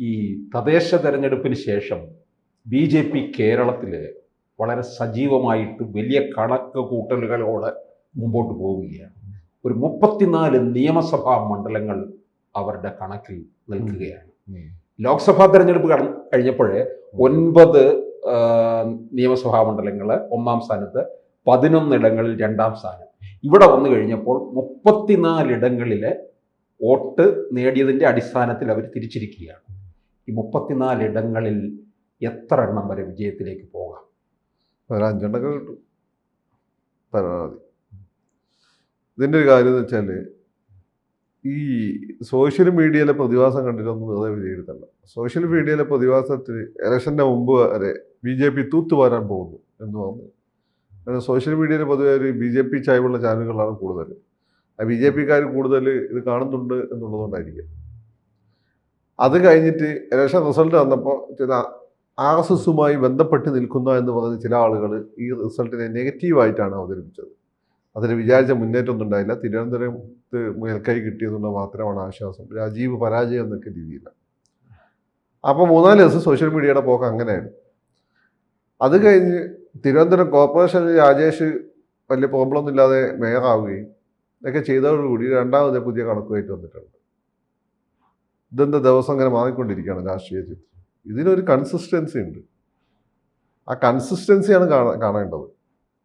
ഈ തദ്ദേശ തെരഞ്ഞെടുപ്പിന് ശേഷം ബി ജെ പി കേരളത്തിൽ വളരെ സജീവമായിട്ട് വലിയ കണക്ക് കൂട്ടലുകളോടെ മുമ്പോട്ട് പോവുകയാണ്. ഒരു മുപ്പത്തിനാല് നിയമസഭാ മണ്ഡലങ്ങൾ അവരുടെ കണക്കിൽ നിൽക്കുകയാണ്. ലോക്സഭാ തെരഞ്ഞെടുപ്പ് കഴിഞ്ഞപ്പോൾ കഴിഞ്ഞപ്പോഴേ ഒൻപത് നിയമസഭാ മണ്ഡലങ്ങൾ ഒന്നാം സ്ഥാനത്ത് പതിനൊന്നിടങ്ങളിൽ രണ്ടാം സ്ഥാനം. ഇവിടെ വന്നു കഴിഞ്ഞപ്പോൾ മുപ്പത്തിനാലിടങ്ങളിലെ വോട്ട് നേടിയതിന്റെ അടിസ്ഥാനത്തിൽ അവർ തിരിച്ചിരിക്കുകയാണ്. ഈ മുപ്പത്തിനാലിടങ്ങളിൽ എത്ര എണ്ണം വരെ വിജയത്തിലേക്ക് പോകാം? ഒരു അഞ്ചെണ്ണൊക്കെ കിട്ടും. പരമാവധി. ഇതിന്റെ ഒരു കാര്യം എന്ന് വെച്ചാൽ ഈ സോഷ്യൽ മീഡിയയിലെ പ്രതിഭാസം കണ്ടിട്ടൊന്നും വെറുതെ വിലയിരുത്തണ്ട. സോഷ്യൽ മീഡിയയിലെ പ്രതിഭാസത്തിൽ ഇലക്ഷന്റെ മുമ്പ് വരെ ബി ജെ പി തൂത്തുവാരാൻ പോകുന്നു എന്ന് പറഞ്ഞു. കാരണം സോഷ്യൽ മീഡിയയിൽ പൊതുവെ ഒരു ബി ജെ പി ചായ്വുള്ള ചാനലുകളാണ് കൂടുതൽ. ആ ബി ജെ പിക്കാർ കൂടുതൽ ഇത് കാണുന്നുണ്ട് എന്നുള്ളതുകൊണ്ടായിരിക്കും. അത് കഴിഞ്ഞിട്ട് ഇലക്ഷൻ റിസൾട്ട് വന്നപ്പോൾ ചില ആർ എസ് എസുമായി ബന്ധപ്പെട്ട് നിൽക്കുന്ന എന്ന് പറഞ്ഞ് ചില ആളുകൾ ഈ റിസൾട്ടിനെ നെഗറ്റീവായിട്ടാണ് അവതരിപ്പിച്ചത്. അതിന് വിചാരിച്ച മുന്നേറ്റമൊന്നും ഉണ്ടായില്ല. തിരുവനന്തപുരത്ത് മേൽക്കൈ കിട്ടിയെന്നുള്ള മാത്രമാണ് ആശ്വാസം. രാജീവ് പരാജയം എന്നൊക്കെ രീതിയില്ല. അപ്പോൾ മൂന്നാൽ ദിവസം സോഷ്യൽ മീഡിയയുടെ പോക്ക് അങ്ങനെയാണ്. അത് കഴിഞ്ഞ് തിരുവനന്തപുരം കോർപ്പറേഷൻ രാജേഷ് വലിയ പ്രോബ്ലം ഒന്നുമില്ലാതെ മേയറാവുകയും ഇതൊക്കെ ചെയ്തതോടുകൂടി രണ്ടാമത് പുതിയ കണക്കുമായിട്ട് വന്നിട്ടുണ്ട്. ഇതെന്താ ദിവസം അങ്ങനെ മാറിക്കൊണ്ടിരിക്കുകയാണ് രാഷ്ട്രീയ ചിത്രം? ഇതിനൊരു കൺസിസ്റ്റൻസി ഉണ്ട്. ആ കൺസിസ്റ്റൻസിയാണ് കാണാ കാണേണ്ടത്.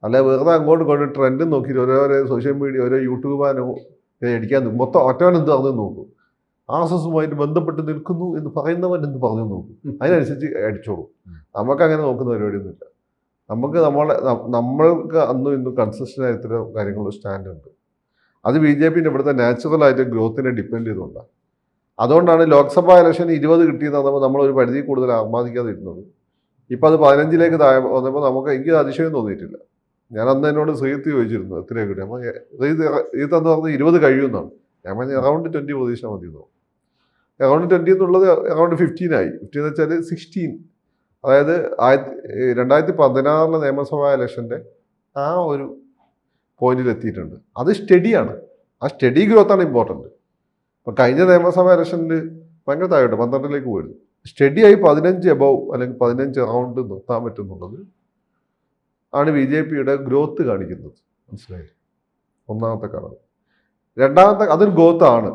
അല്ലെ വെറുതെ അങ്ങോട്ട് കൊണ്ട് ട്രെൻഡ് നോക്കിയിട്ട് ഓരോ സോഷ്യൽ മീഡിയ ഓരോ യൂട്യൂബാനോ അടിക്കാൻ നിൽക്കും മൊത്തം ഒറ്റവൻ എന്ത് പറഞ്ഞു നോക്കും. ആർ എസ് എസുമായിട്ട് ബന്ധപ്പെട്ട് നിൽക്കുന്നു എന്ന് പറയുന്നവൻ എന്ത് പറഞ്ഞു നോക്കും. അതിനനുസരിച്ച് അടിച്ചോളൂ. നമുക്കങ്ങനെ നോക്കുന്ന പരിപാടിയൊന്നുമില്ല. നമുക്ക് നമ്മളെ നമ്മൾക്ക് അന്നും ഇന്നും കൺസിസ്റ്റന്റ് ആയ ഇത്തരം കാര്യങ്ങളിൽ സ്റ്റാൻഡുണ്ട് അത് ബി ജെ പിന്റെ ഇവിടുത്തെ നാച്ചുറൽ ആയിട്ട് ഗ്രോത്തിനെ ഡിപ്പെൻഡ് ചെയ്തുകൊണ്ടാണ്. അതുകൊണ്ടാണ് ലോക്സഭാ ഇലക്ഷൻ ഇരുപത് കിട്ടിയെന്ന് നമ്മൾ ഒരു പരിധി കൂടുതൽ ആഹ്ലാദിക്കാതെ ഇപ്പോൾ ഇപ്പം അത് പതിനഞ്ചിലേക്ക് താഴെ വന്നപ്പോൾ നമുക്ക് എനിക്ക് അതിശയം തോന്നിയിട്ടില്ല. ഞാൻ അന്ന് എന്നോട് ശ്രീത്ത് ചോദിച്ചിരുന്നു എത്രയൊക്കെ കിട്ടി അപ്പോൾ ശ്രീത്ത് എന്ന് പറഞ്ഞത് ഇരുപത് കഴിയുമെന്നാണ്. ഞാൻ പറഞ്ഞ അറൗണ്ട് ട്വന്റി പ്രതീക്ഷ മതി എന്ന് അറൗണ്ട് ട്വന്റി എന്നുള്ളത് അറൗണ്ട് ഫിഫ്റ്റീൻ ആയി. ഫിഫ്റ്റീൻ എന്ന് വെച്ചാൽ സിക്സ്റ്റീൻ അതായത് ആയിരത്തി രണ്ടായിരത്തി പതിനാറിലെ നിയമസഭാ ഇലക്ഷന്റെ ആ ഒരു പോയിന്റിൽ എത്തിയിട്ടുണ്ട്. അത് സ്റ്റഡിയാണ് ആ സ്റ്റഡി ഗ്രോത്താണ് ഇമ്പോർട്ടന്റ് ഇപ്പം കഴിഞ്ഞ നിയമസഭാ ഇലക്ഷനിൽ ഭയങ്കര താഴോട്ട് പന്ത്രണ്ടിലേക്ക് പോയിരുന്നു സ്റ്റഡിയായി പതിനഞ്ച് എബവ് അല്ലെങ്കിൽ പതിനഞ്ച് റൗണ്ട് നിർത്താൻ പറ്റുന്നുള്ളത് ആണ് ബി ജെ പിയുടെ ഗ്രോത്ത് കാണിക്കുന്നത്. മനസ്സിലായി ഒന്നാമത്തെ കാരണം രണ്ടാമത്തെ അതൊരു ഗ്രോത്ത് ആണ്.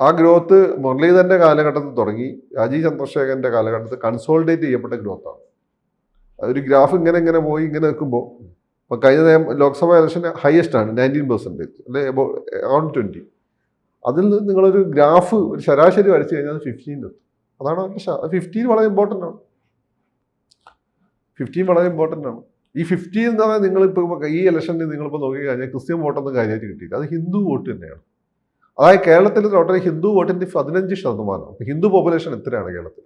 ആ ഗ്രോത്ത് മുരളീധരന്റെ കാലഘട്ടത്തിൽ തുടങ്ങി രാജീവ് ചന്ദ്രശേഖരന്റെ കാലഘട്ടത്തിൽ കൺസോൾഡേറ്റ് ചെയ്യപ്പെട്ട ഗ്രോത്താണ് അതൊരു ഗ്രാഫ് ഇങ്ങനെ ഇങ്ങനെ പോയി ഇങ്ങനെ നിൽക്കുമ്പോൾ ഇപ്പോൾ കഴിഞ്ഞ ലോക്സഭാ ഇലക്ഷൻ ഹയസ്റ്റ് ആണ് നയന്റീൻ പെർസെന്റേജ് അല്ലെ അറൗണ്ട് ട്വന്റി അതിൽ നിന്ന് നിങ്ങളൊരു ഗ്രാഫ് ഒരു ശരാശരി വരച്ചു കഴിഞ്ഞാൽ ഫിഫ്റ്റീൻ അതാണ് ഫിഫ്റ്റീൻ വളരെ ഇമ്പോർട്ടന്റ് ആണ്. ഫിഫ്റ്റീൻ വളരെ ഇമ്പോർട്ടന്റ് ആണ്. ഈ ഫിഫ്റ്റീൻ എന്ന് പറഞ്ഞാൽ നിങ്ങളിപ്പോൾ ഈ ഇലക്ഷനിൽ നിങ്ങളിപ്പോൾ നോക്കിക്കഴിഞ്ഞാൽ ക്രിസ്ത്യൻ വോട്ടൊന്നും കാര്യമായിട്ട് കിട്ടിയില്ല. അത് ഹിന്ദു വോട്ട് തന്നെയാണ്. അതായത് കേരളത്തിൽ ടോട്ടൽ ഹിന്ദു വോട്ടിന്റെ പതിനഞ്ച് ശതമാനം ഹിന്ദു പോപ്പുലേഷൻ എത്രയാണ് കേരളത്തിൽ?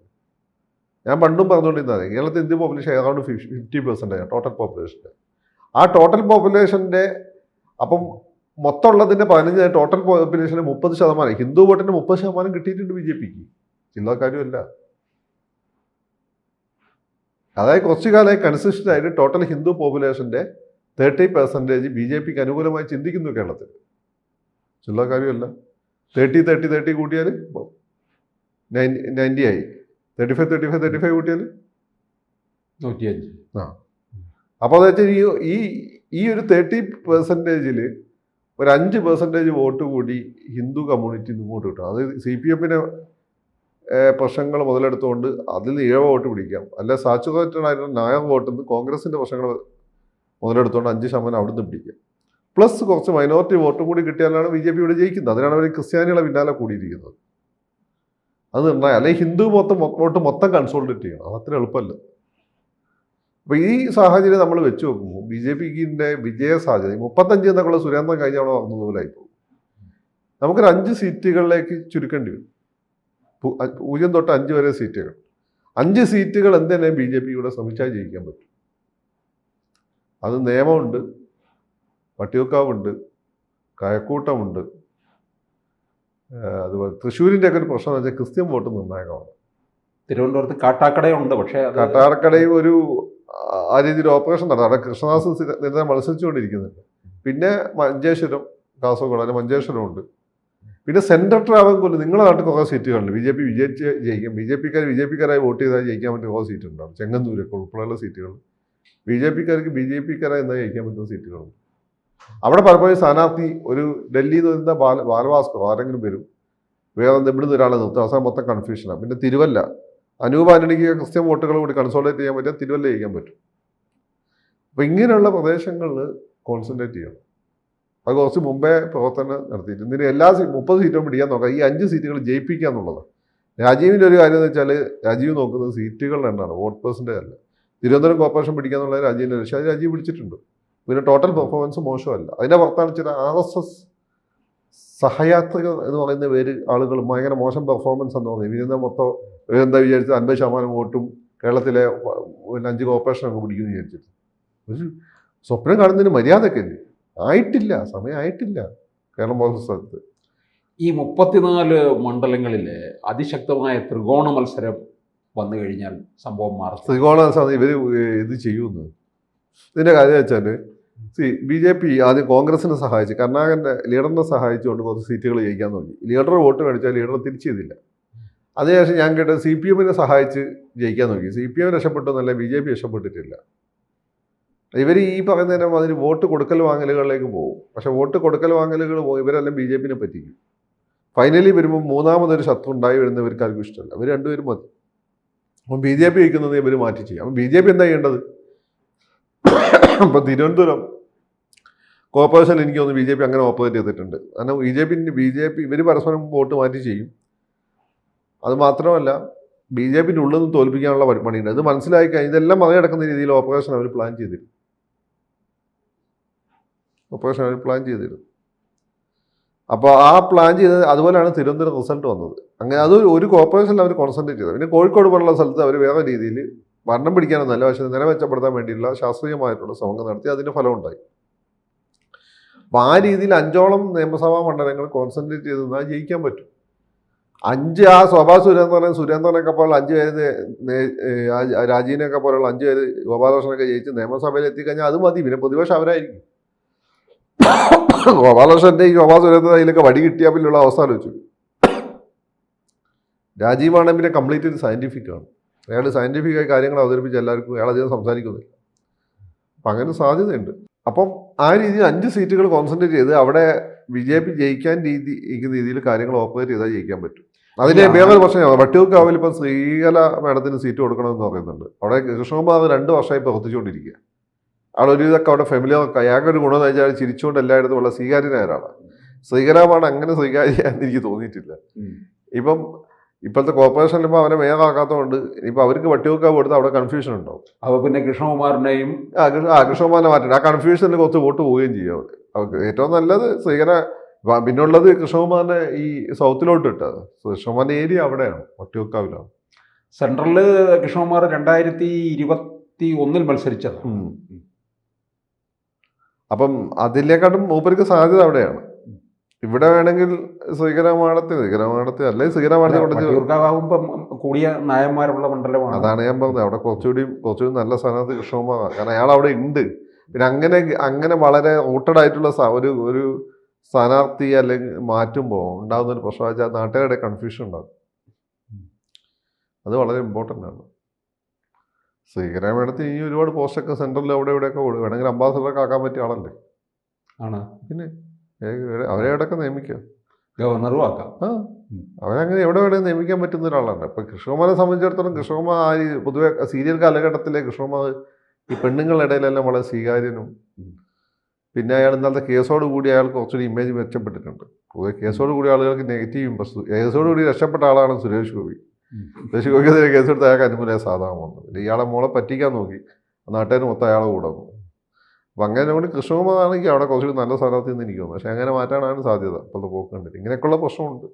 ഞാൻ പണ്ടും പറഞ്ഞുകൊണ്ടിരുന്നത് കേരളത്തിൽ ഹിന്ദു പോപ്പുലേഷൻ ഏതാണ്ട് ഫിഫ്റ്റി ആണ് ടോട്ടൽ പോപ്പുലേഷന്റെ ആ ടോട്ടൽ പോപ്പുലേഷന്റെ അപ്പം മൊത്തമുള്ളതിന്റെ പതിനഞ്ച് ടോട്ടൽ പോപ്പുലേഷന് മുപ്പത് ശതമാനം. ഹിന്ദു വോട്ടിന് മുപ്പത് ശതമാനം കിട്ടിയിട്ടുണ്ട് ബി ജെ പിക്ക്. ചില്ലറ കാര്യമല്ല. അതായത് കുറച്ചു കാലമായി കൺസിസ്റ്റന്റ് ആയിട്ട് ടോട്ടൽ ഹിന്ദു പോപ്പുലേഷന്റെ തേർട്ടി പെർസെന്റേജ് ബി ജെ പിക്ക് അനുകൂലമായി ചിന്തിക്കുന്നു കേരളത്തിൽ. ചില്ലറ കാര്യമല്ല. തേർട്ടി തേർട്ടി തേർട്ടി കൂട്ടിയാൽ നയന്റി ആയി. Thirty five thirty five thirty five കൂട്ടിയാൽ നൂറ്റിയഞ്ച്. ആ. അപ്പോൾ അത് വെച്ചാൽ ഈ ഈ ഒരു തേർട്ടി പെർസെന്റേജിൽ ഒരു അഞ്ച് പെർസെന്റേജ് വോട്ട് കൂടി ഹിന്ദു കമ്മ്യൂണിറ്റി ഇങ്ങോട്ട് കിട്ടും അത് സി പി എമ്മിനെ പ്രശ്നങ്ങൾ മുതലെടുത്തുകൊണ്ട് അതിൽ ഏഴ് വോട്ട് പിടിക്കാം. അല്ല സാച്ചുറേറ്റഡ് ആയിട്ടുള്ള നായർ വോട്ടിൽ നിന്ന് കോൺഗ്രസിന്റെ പ്രശ്നങ്ങൾ മുതലെടുത്തുകൊണ്ട് അഞ്ച് ശതമാനം അവിടെ നിന്ന് പിടിക്കാം. പ്ലസ് കുറച്ച് മൈനോറിറ്റി വോട്ടും കൂടി കിട്ടിയാലാണ് ബി ജെ പി ഇവിടെ ജയിക്കുന്നത്. അതിനാണ് അവർ ക്രിസ്ത്യാനികളെ പിന്നാലെ കൂടിയിരിക്കുന്നത്. അത് നിർണയം അല്ലെങ്കിൽ ഹിന്ദു മൊത്തം വോട്ട് മൊത്തം കൺസോൾട്ടേറ്റ് ചെയ്യണം. അത് അത്ര എളുപ്പമല്ല. അപ്പോൾ ഈ സാഹചര്യം നമ്മൾ വെച്ച് നോക്കുമ്പോൾ ബി ജെ പിക്കിന്റെ വിജയ സാധ്യത ഈ മുപ്പത്തഞ്ച് എന്നൊക്കെയുള്ള സുരേന്ദ്രൻ കഴിഞ്ഞ തവണ പോകും ആയിപ്പോകും. നമുക്കൊരു അഞ്ച് സീറ്റുകളിലേക്ക് ചുരുക്കേണ്ടി വരും. പൂജ്യം തൊട്ട് അഞ്ച് വരെ സീറ്റുകൾ. അഞ്ച് സീറ്റുകൾ എന്തിനെ ബി ജെ പി ഇവിടെ ശ്രമിച്ചാൽ ജയിക്കാൻ പറ്റും? അത് നിയമമുണ്ട് വട്ടിയൂക്കാവുണ്ട് കഴക്കൂട്ടമുണ്ട്. അതുപോലെ തൃശ്ശൂരിന്റെ ഒക്കെ ഒരു പ്രശ്നം എന്ന് വെച്ചാൽ ക്രിസ്ത്യൻ വോട്ട് നിർണായകമാണ്. തിരുവനന്തപുരത്ത് കാട്ടാക്കടയുണ്ട് പക്ഷേ കാട്ടാക്കടയും ഒരു ആ- രീതിയിൽ ഓപ്പറേഷൻ നടന്നു. അവിടെ കൃഷ്ണദാസ് നിരന്തരം മത്സരിച്ചുകൊണ്ടിരിക്കുന്നുണ്ട്. പിന്നെ മഞ്ചേശ്വരം കാസർഗോഡ് അതിന് മഞ്ചേശ്വരം ഉണ്ട്. പിന്നെ സെൻട്രൽ ട്രാവൻകൂർ നിങ്ങളുടെ നാട്ടിൽ കുറേ സീറ്റുകളുണ്ട്. ബി ജെ പി വിജയിച്ച് ജയിക്കും. ബി ജെ പിക്കാർ ബി ജെ പിക്കാരായി വോട്ട് ചെയ്താൽ ജയിക്കാൻ പറ്റുന്ന കുറേ സീറ്റുണ്ടാവും ചെങ്ങന്നൂരൊക്കെ ഉൾപ്പെടെയുള്ള സീറ്റുകൾ. ബി ജെ പിക്കാർക്ക് ബി ജെ പിക്കാരായി എന്താ ജയിക്കാൻ പറ്റുന്ന സീറ്റുകളുണ്ട്. അവിടെ പലപ്പോഴും സ്ഥാനാർത്ഥി ഒരു ഡൽഹിയിൽ നിന്ന് വരുന്ന ബാല ബാലഭാസ്കർ ആരെങ്കിലും വരും. വേറെ ഇവിടുന്ന് ഒരാളെ നിർത്തും. അവസാനം മൊത്തം കൺഫ്യൂഷനാണ് പിന്നെ തിരുവല്ല. അനൂപ് ആന്റണിക്ക് ക്രിസ്ത്യൻ വോട്ടുകൾ കൂടി കൺസോൾട്ടേറ്റ് ചെയ്യാൻ പറ്റും തിരുവല്ല ചെയ്യാൻ പറ്റും. അപ്പം ഇങ്ങനെയുള്ള പ്രദേശങ്ങളിൽ കോൺസെൻട്രേറ്റ് ചെയ്യണം. അത് കുറച്ച് മുമ്പേ പ്രവർത്തനം നടത്തിയിട്ട് ഇതിന് എല്ലാ മുപ്പത് സീറ്റും പിടിക്കാൻ നോക്കാം. ഈ അഞ്ച് സീറ്റുകൾ ജയിപ്പിക്കുക എന്നുള്ളത് രാജീവിന്റെ ഒരു കാര്യം എന്ന് വെച്ചാൽ രാജീവ് നോക്കുന്നത് സീറ്റുകളുടെ എണ്ണമാണ് വോട്ട് പേഴ്സന്റെ അല്ല. തിരുവനന്തപുരം കോർപ്പറേഷൻ പിടിക്കുക എന്നുള്ളത് രാജീവിന്റെ ലക്ഷ്യം അത് രാജീവ് പിടിച്ചിട്ടുണ്ട്. പിന്നെ ടോട്ടൽ പെർഫോമൻസ് മോശമല്ല. അതിന്റെ പുറത്താണ് ചില ആർ എസ് എസ് സഹയാത്രികർ എന്ന് പറയുന്ന പേര് ആളുകൾ ഭയങ്കര മോശം പെർഫോമൻസ് എന്ന് തോന്നി ഇവരെന്താ മൊത്തം ഇവരെന്താ വിചാരിച്ചത്? അൻപത് ശതമാനം വോട്ടും കേരളത്തിലെ അഞ്ച് കോർപ്പറേഷനൊക്കെ പിടിക്കുമെന്ന് വിചാരിച്ചിട്ട്. ഒരു സ്വപ്നം കാണുന്നതിന് മര്യാദയൊക്കെ ഇല്ലേ? ആയിട്ടില്ല സമയം ആയിട്ടില്ല കേരളം പോലത്തെ സ്ഥലത്ത്. ഈ മുപ്പത്തിനാല് മണ്ഡലങ്ങളിൽ അതിശക്തമായ ത്രികോണ മത്സരം വന്നു കഴിഞ്ഞാൽ സംഭവം മാറും. ത്രികോണ ഇവർ ഇത് ചെയ്യുമെന്ന്. ഇതിന്റെ കാര്യം വെച്ചാൽ സി ബി ജെ പി ആദ്യം കോൺഗ്രസിനെ സഹായിച്ച്. കർണാടകന്റെ ലീഡറിനെ സഹായിച്ചുകൊണ്ട് കുറച്ച് സീറ്റുകൾ ജയിക്കാൻ തുടങ്ങി. ലീഡർ വോട്ട് മേടിച്ചാൽ ലീഡർ തിരിച്ചു ചെയ്തില്ല അതിനുശേഷം ഞാൻ കേട്ടത് സി പി എമ്മിനെ സഹായിച്ച് ജയിക്കാൻ നോക്കി സി പി എം രക്ഷപ്പെട്ടു എന്നല്ല ബി ജെ പി രക്ഷപ്പെട്ടിട്ടില്ല. ഇവർ ഈ പറയുന്നതിനെ അതിന് വോട്ട് കൊടുക്കൽ വാങ്ങലുകളിലേക്ക് പോകും. പക്ഷേ വോട്ട് കൊടുക്കൽ വാങ്ങലുകൾ പോകും ഇവരെല്ലാം ബി ജെ പിനെ പറ്റിക്കും. ഫൈനലി വരുമ്പോൾ മൂന്നാമതൊരു ശത്രു ഉണ്ടായി ആർക്കും ഇഷ്ടമല്ല. അവർ രണ്ടുപേരും മതി. അപ്പം ബി ജെ പി വയ്ക്കുന്നത് ഇവർ മാറ്റി ചെയ്യും. അപ്പം ബി ജെ പി എന്താ ചെയ്യേണ്ടത്? ഇപ്പം തിരുവനന്തപുരം കോർപ്പറേഷൻ എനിക്ക് തോന്നുന്നു ബി ജെ പി അങ്ങനെ ഓപ്പോസിറ്റ് ചെയ്തിട്ടുണ്ട്. കാരണം B J P B J P ഇവർ പരസ്പരം വോട്ട് മാറ്റി ചെയ്യും. അത് മാത്രമല്ല ബി ജെ പിന്റെ ഉള്ളിൽ നിന്ന് തോൽപ്പിക്കാനുള്ള പണി- പണിയുണ്ട്. ഇത് മനസ്സിലായി കഴിഞ്ഞാൽ ഇതെല്ലാം മറികടക്കുന്ന രീതിയിൽ ഓപ്പറേഷൻ അവർ പ്ലാൻ ചെയ്തിരുന്നു. ഓപ്പറേഷൻ അവർ പ്ലാൻ ചെയ്തിരുന്നു. അപ്പോൾ ആ പ്ലാൻ ചെയ്തത് അതുപോലെയാണ് തിരുവനന്തപുരം റിസൾട്ട് വന്നത്. അങ്ങനെ അത് ഒരു കോർപ്പറേഷനിൽ അവർ കോൺസെൻട്രേറ്റ് ചെയ്തത് പിന്നെ കോഴിക്കോട് പോലുള്ള സ്ഥലത്ത് അവർ വേറെ രീതിയിൽ ഭരണം പിടിക്കാനൊന്നല്ല പക്ഷേ നില മെച്ചപ്പെടുത്താൻ വേണ്ടിയിട്ടുള്ള ശാസ്ത്രീയമായിട്ടുള്ള ശ്രമങ്ങൾ നടത്തി അതിന്റെ ഫലം ഉണ്ടായി അപ്പോൾ ആ രീതിയിൽ അഞ്ചോളം നിയമസഭാ മണ്ഡലങ്ങൾ കോൺസെൻട്രേറ്റ് ചെയ്ത് നിന്നാൽ ജയിക്കാൻ പറ്റും. അഞ്ച് ആ സ്വഭാ സുരേന്ദ്രൻ സുരേന്ദ്രനൊക്കെ പോലുള്ള അഞ്ച് പേര് രാജീവിനൊക്കെ പോലുള്ള അഞ്ച് പേര് ഗോപാലകൃഷ്ണനൊക്കെ ജയിച്ച് നിയമസഭയിൽ എത്തിക്കഴിഞ്ഞാൽ അത് മതി. പിന്നെ പ്രതിപക്ഷം അവരായിരിക്കും. ഗോപാലകൃഷ്ണന്റെ ഈ ശോഭാ സുരേന്ദ്രൻ അതിലൊക്കെ വടി കിട്ടിയാൽ പിന്നെയുള്ള അവസ്ഥ ആലോചിച്ചു. രാജീവാണെങ്കിൽ കംപ്ലീറ്റ് സയന്റിഫിക് ആണ്. അയാൾ സയന്റിഫിക്കായി കാര്യങ്ങൾ അവതരിപ്പിച്ച് എല്ലാവർക്കും അയാൾ അധികം സംസാരിക്കുന്നില്ല. അപ്പം അങ്ങനെ സാധ്യതയുണ്ട്. അപ്പം ആ രീതിയിൽ അഞ്ച് സീറ്റുകൾ കോൺസെൻട്രേറ്റ് ചെയ്ത് അവിടെ ബി ജെ പി ജയിക്കാൻ രീതി ഇരിക്കുന്ന രീതിയിൽ കാര്യങ്ങൾ ഓപ്പറേറ്റ് ചെയ്താൽ ജയിക്കാൻ പറ്റും. അതിന് വേറെ വേറൊരു പ്രശ്നം വട്ടിയൂർക്കാവിൽ ഇപ്പം ശ്രീകല മേഡത്തിന് സീറ്റ് കൊടുക്കണമെന്ന് പറയുന്നുണ്ട്. അവിടെ കൃഷ്ണകുമാർ രണ്ട് വർഷമായി പ്രവർത്തിച്ചുകൊണ്ടിരിക്കുക. ആൾ ഒരു ഇതൊക്കെ അവിടെ ഫാമിലി ഒക്കെ അയാൾക്ക് ഒരു ഗുണമെന്ന് വെച്ചാൽ ചിരിച്ചുകൊണ്ട് എല്ലായിടത്തും ഉള്ള സ്വീകാര്യനായ ഒരാളാണ്. ശ്രീകലാമാണ് അങ്ങനെ സ്വീകാര്യാന്ന് എനിക്ക് തോന്നിയിട്ടില്ല. ഇപ്പം ഇപ്പോഴത്തെ കോർപ്പറേഷനിൽ ഇപ്പോൾ അവനെ മേയറാക്കാത്തതുകൊണ്ട് ഇനിയിപ്പോൾ അവർക്ക് വട്ടിയൊക്കെ കൊടുത്ത് അവിടെ കൺഫ്യൂഷൻ ഉണ്ടാവും. അപ്പോൾ പിന്നെ കൃഷ്ണകുമാറിനെയും ആ കൃഷ്ണകുമാറിനെ ആ മാറ്റണം ആ കൺഫ്യൂഷനിൽ കുറച്ച് വോട്ട് പോവുകയും ചെയ്യും അവിടെ അവർക്ക് ഏറ്റവും നല്ലത് ശ്രീകര പിന്നുള്ളത് കൃഷ്ണകുമാറിനെ ഈ സൗത്തിലോട്ട് ഇട്ടത്. കൃഷ്ണകുമാറിന്റെ ഏരിയ അവിടെയാണ് വട്ടിയൂക്കാവിലാണ്. സെൻട്രലിൽ കൃഷ്ണകുമാർ രണ്ടായിരത്തി ഇരുപത്തി ഒന്നിൽ മത്സരിച്ചത് അപ്പം അതിലേക്കാട്ടും മൂപ്പർക്ക് സാധ്യത അവിടെയാണ്. ഇവിടെ വേണമെങ്കിൽ സ്വീകരമാണത്തെ സ്വീകരമാണത്തെ അല്ലെങ്കിൽ സ്വീകരമാണത്തെ കൊണ്ട് കൂടിയ നായന്മാരുള്ള മണ്ഡലമാണ്. അതാണ് ഞാൻ പറഞ്ഞത്. അവിടെ കുറച്ചുകൂടി കുറച്ചുകൂടി നല്ല സ്ഥാനത്ത് കൃഷ്ണകുമാർ കാരണം അയാൾ അവിടെ ഉണ്ട്. പിന്നെ അങ്ങനെ അങ്ങനെ വളരെ ഓട്ടഡ് ആയിട്ടുള്ള ഒരു ഒരു സ്ഥാനാർത്ഥി അല്ലെങ്കിൽ മാറ്റുമ്പോൾ ഉണ്ടാകുന്ന ഒരു പ്രശ്നം വെച്ചാൽ നാട്ടുകാരുടെ കൺഫ്യൂഷൻ ഉണ്ടാകും. അത് വളരെ ഇമ്പോർട്ടന്റ് ആണ്. ശ്രീകര വേണത്തി ഈ ഒരുപാട് പോസ്റ്റൊക്കെ സെൻട്രലിൽ അവിടെ ഇവിടെയൊക്കെ വേണമെങ്കിൽ അംബാസഡറൊക്കെ ആക്കാൻ പറ്റിയ ആളല്ലേ? ആണ്. പിന്നെ അവരെ എവിടെയൊക്കെ നിയമിക്കാം. ഗവർണറും ആക്കാം. ആ. അവരങ്ങനെ എവിടെ വേണേലും നിയമിക്കാൻ പറ്റുന്ന ഒരാളാണ്. ഇപ്പം കൃഷ്ണകുമാരെ സംബന്ധിച്ചിടത്തോളം കൃഷ്ണകുമാർ ആ പൊതുവെ സീരിയൽ കാലഘട്ടത്തിലെ കൃഷ്ണകുമാർ ഈ പെണ്ണുങ്ങളുടെ ഇടയിലെല്ലാം വളരെ സ്വീകാര്യനും പിന്നെ അയാൾ ഇന്നത്തെ കേസോട് കൂടി അയാൾക്ക് കുറച്ചൊരു ഇമേജ് മെച്ചപ്പെട്ടിട്ടുണ്ട്. പൊതുവെ കേസോട് കൂടി ആളുകൾക്ക് നെഗറ്റീവ് ഇമ്പസ് കേസോട് കൂടി രക്ഷപ്പെട്ട ആളാണ് സുരേഷ് ഗോപി. സുരേഷ് ഗോപിക്കെതിരെ കേസെടുത്ത് അയാൾക്ക് അനുകൂലമായ സാധാരണ വന്നത് ഇയാളെ മോളെ പറ്റിക്കാൻ നോക്കി. നാട്ടുകാർ മൊത്തം അയാളെ കൂടെ വന്നു. അപ്പം അങ്ങനെ കൃഷ്ണകുമാറാണെങ്കിൽ അവിടെ കുറച്ചുകൂടി നല്ല സ്ഥാനാർത്ഥി എന്ന് എനിക്ക് തോന്നുന്നു. പക്ഷേ അങ്ങനെ മാറ്റാനാണ് സാധ്യത. ഇപ്പോഴത്തെ പോക്ക് കണ്ടിട്ട് ഇങ്ങനെയൊക്കെയുള്ള പ്രശ്നമുണ്ട്.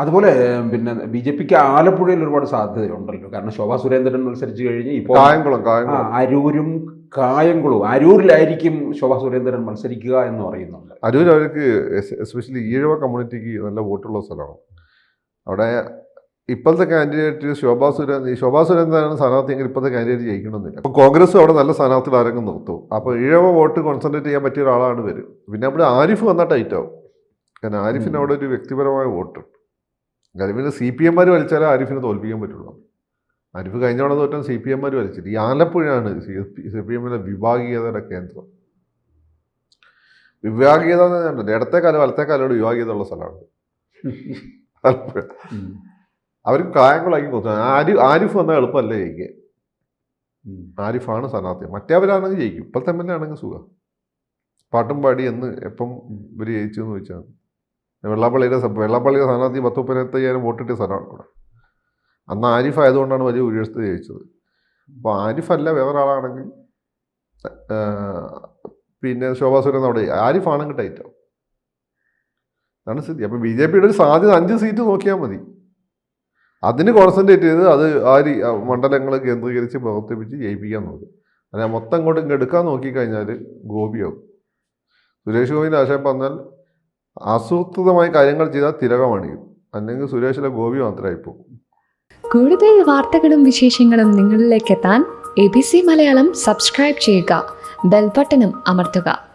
അതുപോലെ പിന്നെ ബി ജെ പിക്ക് ആലപ്പുഴയിൽ ഒരുപാട് സാധ്യതയുണ്ടല്ലോ. കാരണം ശോഭാ സുരേന്ദ്രൻ മത്സരിച്ചു കഴിഞ്ഞ് ഇപ്പോൾ കായംകുളം കായംകുളം. അരൂരും കായംകുളവും അരൂരിലായിരിക്കും ശോഭാ സുരേന്ദ്രൻ മത്സരിക്കുക എന്ന് പറയുന്നുണ്ട്. അരൂർ അവർക്ക് എസ്പെഷ്യലി ഈഴവ കമ്മ്യൂണിറ്റിക്ക് നല്ല വോട്ടുള്ള സ്ഥലമാണ്. അവിടെ ഇപ്പോഴത്തെ കാൻഡിഡേറ്റ് ശോഭാ സുരേന്ദ്രൻ ശോഭാ സുരേന്ദ്രനാണ് സ്ഥാനാർത്ഥിയെങ്കിൽ ഇപ്പോഴത്തെ കാൻഡിഡേറ്റ് ജയിക്കണമെന്നില്ല. അപ്പോൾ കോൺഗ്രസ് അവിടെ നല്ല സ്ഥാനാർത്ഥികൾ ആരെങ്കിലും നിർത്തും. അപ്പോൾ ഇഴവ വോട്ട് കോൺസെൻട്രേറ്റ് ചെയ്യാൻ പറ്റിയ ഒരാളാണ് വരും പിന്നെ അവിടെ ആരിഫ് വന്നാൽ ടൈറ്റാവും കാരണം ആരിഫിന് അവിടെ ഒരു വ്യക്തിപരമായ വോട്ടുണ്ട് പിന്നെ സി പി എംമാർ വലിച്ചാലേ ആരിഫിനെ തോൽപ്പിക്കാൻ പറ്റുള്ളൂ. ആരിഫ് കഴിഞ്ഞ തവണ തോറ്റാൻ സി പി എംമാർ വലിച്ചിട്ട് ഈ ആലപ്പുഴയാണ് സി പി എമ്മിലെ വിഭാഗീയതയുടെ കേന്ദ്രം. വിഭാഗീയത എന്ന് പറഞ്ഞാൽ ഇടത്തെ കാലം വലത്തെ കാലോട് വിഭാഗീയത ഉള്ള സ്ഥലമാണ്. ആലപ്പുഴ. ഉം. അവർക്ക് കായങ്ങളാക്കി കൊടുത്തു ആരിഫ് ആരിഫ് വന്നാൽ എളുപ്പമല്ല ജയിക്കുക. ആരിഫാണ് സ്ഥാനാർത്ഥി. മറ്റേവരാണെങ്കിൽ ജയിക്കും. ഇപ്പോഴത്തെ എം എൽ എ ആണെങ്കിൽ സുഖം. പാട്ടും പാടി എന്ന് എപ്പം ഇവർ ജയിച്ചു എന്ന് ചോദിച്ചാൽ വെള്ളാപ്പള്ളിയുടെ വെള്ളാപ്പള്ളിയുടെ സ്ഥാനാർത്ഥി പത്ത് മുപ്പത്തയ്യായിരം വോട്ടിട്ട് സ്ഥലമാണ് ഇവിടെ അന്ന് ആരിഫ് ആയതുകൊണ്ടാണ് വലിയ ഭൂരിപക്ഷത്തിൽ ജയിച്ചത്. അപ്പോൾ ആരിഫ് അല്ല വേറൊരാളാണെങ്കിൽ ആ, പിന്നെ ശോഭാ സുരേന്ദ്രൻ അവിടെ ആരിഫ് ആണെങ്കിൽ ടൈറ്റാവും. അതാണ് സ്ഥിതി. അപ്പോൾ ബി ജെ പിയുടെ ഒരു സാധ്യത അഞ്ച് സീറ്റ് നോക്കിയാൽ മതി. അതിന് കോൺസെൻട്രേറ്റ് ചെയ്ത് അത് ആ മണ്ഡലങ്ങൾ കേന്ദ്രീകരിച്ച് പ്രവർത്തിപ്പിച്ച് ജയിപ്പിക്കാൻ നോക്കും. അല്ല മൊത്തം അങ്ങോട്ട് ഇങ്ങ് എടുക്കാൻ നോക്കിക്കഴിഞ്ഞാൽ ഗോപിയാവും. സുരേഷ് ഗോപിന്റെ ആശയം പറഞ്ഞാൽ ആസൂത്രിതമായ കാര്യങ്ങൾ ചെയ്താൽ തിരകമാണിക്കും അല്ലെങ്കിൽ സുരേഷിലെ ഗോപി മാത്രമായി പോകും കൂടുതൽ വാർത്തകളും വിശേഷങ്ങളും നിങ്ങളിലേക്ക് എത്താൻ A B C Malayalam subscribe ചെയ്യുക. ബെൽബട്ടനും അമർത്തുക.